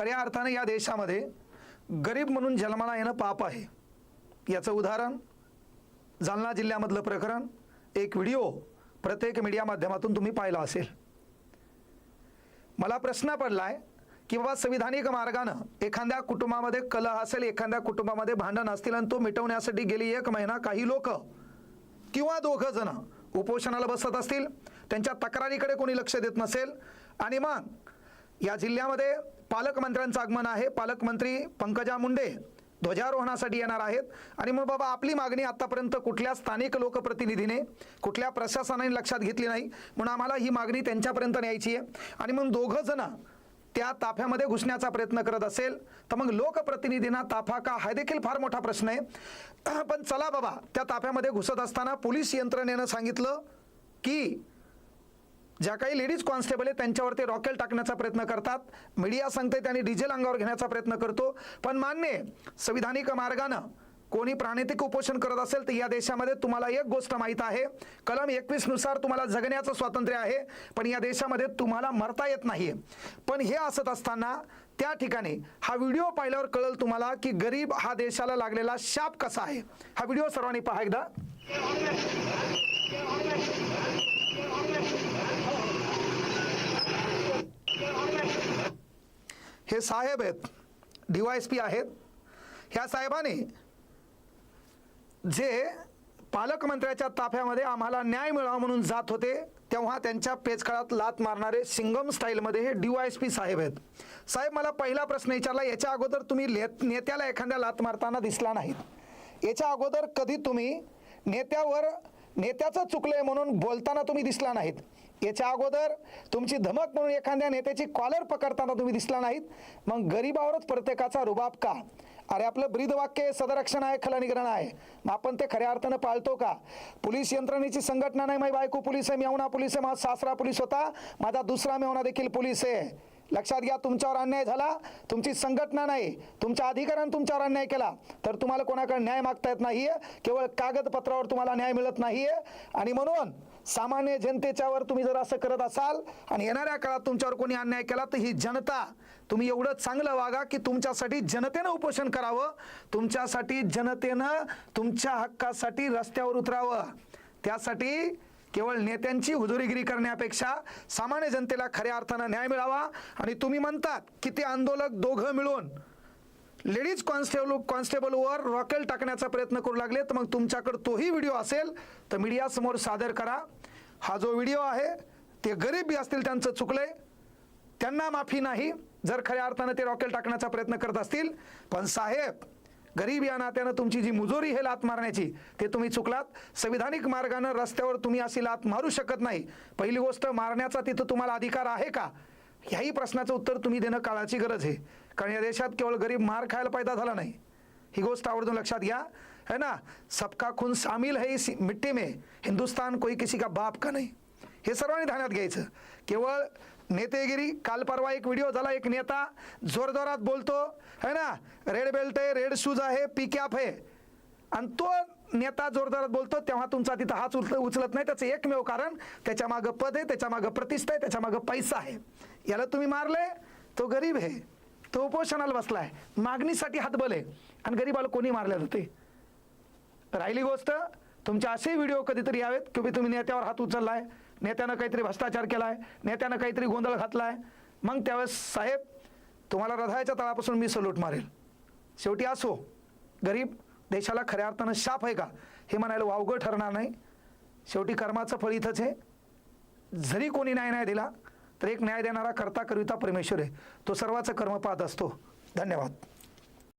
खऱ्या अर्थाने या देशामध्ये गरीब म्हणून जन्माला येणं पाप आहे. याचं उदाहरण जालना जिल्ह्यामधलं प्रकरण. एक व्हिडिओ प्रत्येक मीडिया माध्यमातून तुम्ही पाहिला असेल. मला प्रश्न पडला आहे की बाबा संविधानिक मार्गानं एखाद्या कुटुंबामध्ये कलह असेल एखाद्या कुटुंबामध्ये भांडण असतील आणि तो मिटवण्यासाठी गेली एक महिना काही लोक किंवा दोघं जण उपोषणाला बसत असतील त्यांच्या तक्रारीकडे कोणी लक्ष देत नसेल आणि मग या जिल्ह्यामध्ये पालकमंत्र्यांचं आगमन आहे. पालकमंत्री पंकजा मुंडे ध्वजारोहणासाठी येणार आहेत. आणि मग बाबा आपली मागणी आतापर्यंत कुठल्या स्थानिक लोकप्रतिनिधीने कुठल्या प्रशासनाने लक्षात घेतली नाही. म्हणून आम्हाला ही मागणी त्यांच्यापर्यंत न्यायची आहे. आणि मग दोघं जण त्या ताफ्यामध्ये घुसण्याचा प्रयत्न करत असेल तर मग लोकप्रतिनिधींना ताफा का? हा देखील फार मोठा प्रश्न आहे. पण चला बाबा त्या ताफ्यामध्ये घुसत असताना पोलीस यंत्रणेनं सांगितलं की ज्या काही लेडीज कॉन्स्टेबल आहेत त्यांच्यावर ते रॉकेल टाकण्याचा प्रयत्न करतात. मीडिया सांगते त्यांनी डिझेल अंगावर घेण्याचा प्रयत्न करतो. पण मान्य संविधानिक मार्गानं कोणी प्राणितिक उपोषण करत असेल तर या देशामध्ये तुम्हाला एक गोष्ट माहीत आहे. कलम एकवीसनुसार तुम्हाला जगण्याचं स्वातंत्र्य आहे पण या देशामध्ये तुम्हाला मरता येत नाही. पण हे असत असताना त्या ठिकाणी हा व्हिडिओ पाहिल्यावर कळल तुम्हाला की गरीब हा देशाला लागलेला शाप कसा आहे. हा व्हिडिओ सर्वांनी पहा एकदा. हे साहेब आहेत. डी वाय एस पी आहेत. ह्या साहेबाने जे पालकमंत्र्याच्या ताफ्यामध्ये आम्हाला न्याय मिळावा म्हणून जात होते तेव्हा त्यांच्या पेचकाळात लात मारणारे सिंगम स्टाईलमध्ये हे डी वाय एस पी साहेब आहेत. साहेब मला पहिला प्रश्न विचारला याच्या अगोदर तुम्ही ले नेत्याला एखाद्या लात मारताना दिसला नाहीत. याच्या अगोदर कधी तुम्ही नेत्यावर नेत्याचं चुकलंय म्हणून बोलताना तुम्ही दिसला नाहीत. याच्या अगोदर तुमची धमक म्हणून एखाद्या नेत्याची कॉलर पकडताना तुम्ही दिसला नाहीत. मग गरीबावरच प्रत्येकाचा रुबाब का? अरे आपलं ब्रीद वाक्य सदरक्षण आहे खलनिग्रहण आहे. मग आपण ते खऱ्या अर्थानं पाळतो का? पोलीस यंत्रणेची संघटना नाही माझी बायको पोलीस आहे मेवणा पोलीस आहे माझा सासरा पोलीस होता माझा दुसरा मेवणा देखील पोलीस आहे. लक्षात घ्या तुमच्यावर अन्याय झाला तुमची संघटना नाही तुमच्या अधिकाऱ्यानं तुमच्यावर अन्याय केला तर तुम्हाला कोणाकडे न्याय मागता येत नाहीये केवळ कागदपत्रावर तुम्हाला न्याय मिळत नाहीये. आणि म्हणून सामान्य जनतेच्यावर तुम्ही जर असं करत असाल आणि येणाऱ्या काळात तुमच्यावर कोणी अन्याय केला तर ही जनता तुम्ही एवढं चांगलं वागा की तुमच्यासाठी जनतेनं उपोषण करावं तुमच्यासाठी जनतेनं तुमच्या हक्कासाठी रस्त्यावर उतरावं. त्यासाठी केवळ नेत्यांची हुजुरीगिरी करण्यापेक्षा सामान्य जनतेला खऱ्या अर्थानं न्याय मिळावा. आणि तुम्ही म्हणतात की ते आंदोलक दोघं मिळून लेडीज कॉन्स्टेबल कॉन्स्टेबलवर रॉकेल टाकण्याचा प्रयत्न करू लागले तर मग तुमच्याकडे तोही व्हिडिओ असेल तर मीडियासमोर सादर करा. हा जो व्हिडिओ आहे ते गरीबी असतील त्यांचं चुकलंय. त्यांना माफी नाही. जर खऱ्या अर्थानं ते रॉकेल टाकण्याचा प्रयत्न करत असतील. पण साहेब गरीब या नात्यानं तुमची जी मुजोरी हे लात मारण्याची ते तुम्ही चुकलात. संविधानिक मार्गानं रस्त्यावर तुम्ही अशी लात मारू शकत नाही. पहिली गोष्ट मारण्याचा तिथं तुम्हाला अधिकार आहे का? ह्याही प्रश्नाचं उत्तर तुम्ही देणं काळाची गरज आहे. कारण या देशात केवळ गरीब मार खायला पैदा झाला नाही. ही गोष्ट आवर्जून लक्षात घ्या. है ना? सबका खून सामील है इस मिट्टी में. हिंदुस्तान कोई किसी का बाप का नाही. हे सर्वांनी ध्यानात घ्यायचं. केवळ नेतेगिरी काल परवा एक व्हिडिओ झाला एक नेता जोरजोरात बोलतो है ना? रेड बेल्ट आहे रेड शूज आहे पी कॅप आहे. आणि तो नेता जोरदारात बोलतो तेव्हा तुमचा तिथं हात उचल उचलत नाही त्याचं एकमेव कारण त्याच्या मागं पद आहे त्याच्या मागं प्रतिष्ठा आहे त्याच्या मागं पैसा आहे. याला तुम्ही मारले तो गरीब आहे तो उपोषणाला बसलाय मागणीसाठी हातबल आहे. आणि गरीबाला कोणी मारले होते राहिली गोष्ट तुमचे असे व्हिडिओ कधीतरी यावेत की तुम्ही नेत्यावर हात उचललाय. नेत्यानं काहीतरी भ्रष्टाचार आहे नेत्यानं काहीतरी गोंधळ घातला आहे मग त्यावेळेस साहेब तुम्हाला हृदयाच्या तळापासून मी सलूट मारेल. शेवटी असो गरीब देशाला खऱ्या अर्थानं शाप आहे का? हे म्हणायला वावगं ठरणार नाही. शेवटी कर्माचं फळ इथंच आहे. जरी कोणी न्याय नाही दिला तर एक न्याय देणारा करता करिता परमेश्वर आहे. तो सर्वाचं कर्म पाहत असतो. धन्यवाद.